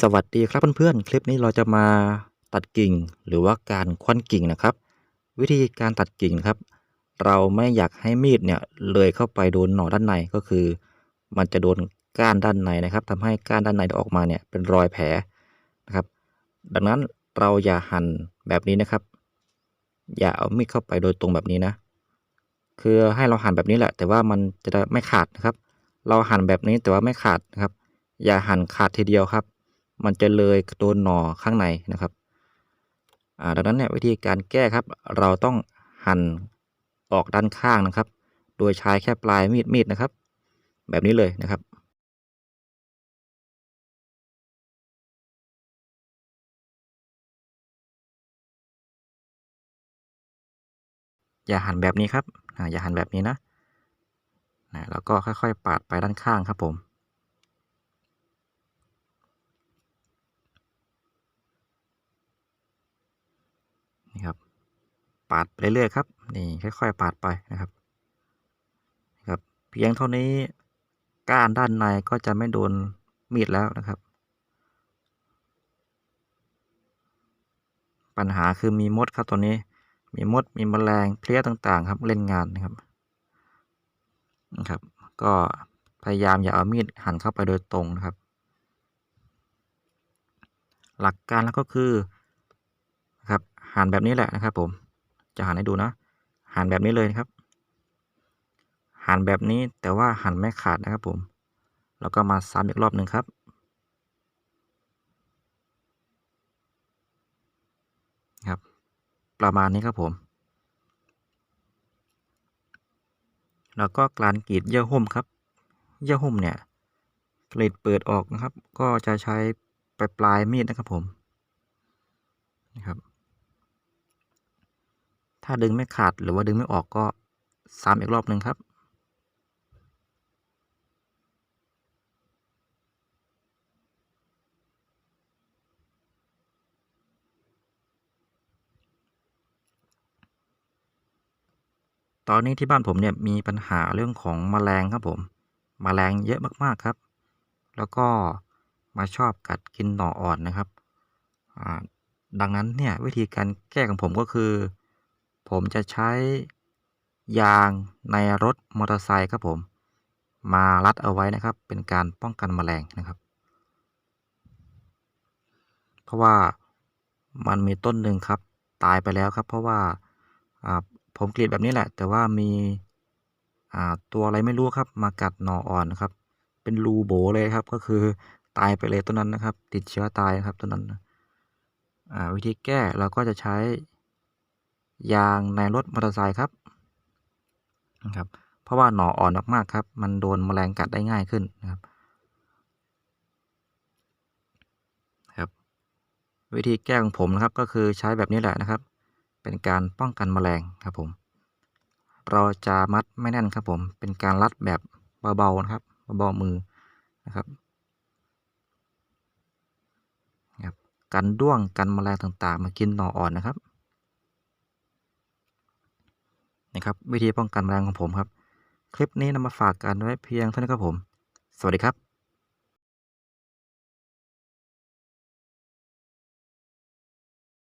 สวัสดีครับเพื่อนๆ คลิปนี้เราจะมาตัดกิ่งหรือว่าการคว้นกิ่งนะครับ วิธีการตัดกิ่งครับ เราไม่อยากให้มีดเนี่ยเลยเข้าไปโดนหน่อด้านในก็คือ มันจะโดนก้านด้านในนะครับทำให้ก้านด้านในออกมาเนี่ยเป็นรอยแผลนะครับ ดังนั้นเราอย่าหั่นแบบนี้นะครับ อย่าเอามีดเข้าไปโดยตรงแบบนี้นะ คือให้เราหั่นแบบนี้แหละ แต่ว่ามันจะไม่ขาดนะครับ เราหั่นแบบนี้แต่ว่าไม่ขาดนะครับ อย่าหั่นขาดทีเดียวครับ มันจะเลยโดนหน่อข้างในนะครับดังนั้นเนี่ยวิธีการแก้ครับเราต้องหั่นออกด้านข้างนะครับ โดยใช้แค่ปลายมีดมีดนะครับ แบบนี้เลยนะครับอย่าหั่นแบบนี้ครับ อย่าหั่นแบบนี้นะนะแล้วก็ค่อยๆ ปาดไปด้านข้างครับผม นี่ครับปาดไปเรื่อยๆครับนี่ค่อยๆ ปาดไปนะครับครับ เพียงเท่านี้ก้านด้านในก็จะไม่โดนมีดแล้วนะครับ ปัญหาคือมีมดครับตัวนี้มีมดมีแมลงเพลี้ยต่างๆ ครับเล่นงานนะครับนะครับ ก็พยายามอย่าเอามีดหั่นเข้าไปโดยตรงนะครับ หลักการแล้วก็คือ หั่นแบบนี้แหละนะครับ ผม จะหั่นให้ดูนะ หั่นแบบนี้เลยครับ หั่นแบบนี้แต่ว่าหั่นไม่ขาดนะครับ ผม แล้วก็มาซ้ำอีกรอบหนึ่งครับครับ ประมาณนี้ครับผม แล้วก็การกรีดเยื่อหุ้มครับเยื่อหุ้มเนี่ยกรีดเปิดออกนะครับ ก็จะใช้ปลายปลายมีดนะครับผมนะครับ ถ้าดึงไม่ขาดหรือว่าดึงไม่ออกก็ซ้ำอีกรอบหนึ่งครับ ตอนนี้ที่บ้านผมเนี่ยมีปัญหาเรื่องของแมลงครับผมแมลงเยอะมากๆครับ แล้วก็มาชอบกัดกินหน่ออ่อนนะครับดังนั้นเนี่ยวิธีการแก้ของผมก็คือ ผมจะใช้ยางในรถมอเตอร์ไซค์ครับผม มารัดเอาไว้นะครับ เป็นการป้องกันแมลงนะครับ เพราะว่ามันมีต้นหนึ่งครับ ตายไปแล้วครับ เพราะว่าผมกรีดแบบนี้แหละ แต่ว่ามีตัวอะไรไม่รู้ครับ มากัดหน่ออ่อนนะครับ เป็นรูโบเลยครับ ก็คือตายไปเลยต้นนั้นนะครับ ติดเชื้อตายครับต้นนั้นวิธีแก้เราก็จะใช้ ยางในรถมอเตอร์ไซค์ครับนะครับ เพราะว่าหน่ออ่อนมากๆครับ มันโดนแมลงกัดได้ง่ายขึ้นนะครับครับ วิธีแก้ของผมนะครับก็คือใช้แบบนี้แหละนะครับ เป็นการป้องกันแมลงครับผม เราจะมัดไม่แน่นครับผม เป็นการรัดแบบเบาๆนะครับเบาๆมือนะครับครับกันด้วงกันแมลงต่างๆ มากินหน่ออ่อนนะครับ นะครับวิธีป้องกันแมลงของผมครับ คลิปนี้นำมาฝากกันไว้เพียงเท่านี้ครับผม สวัสดีครับ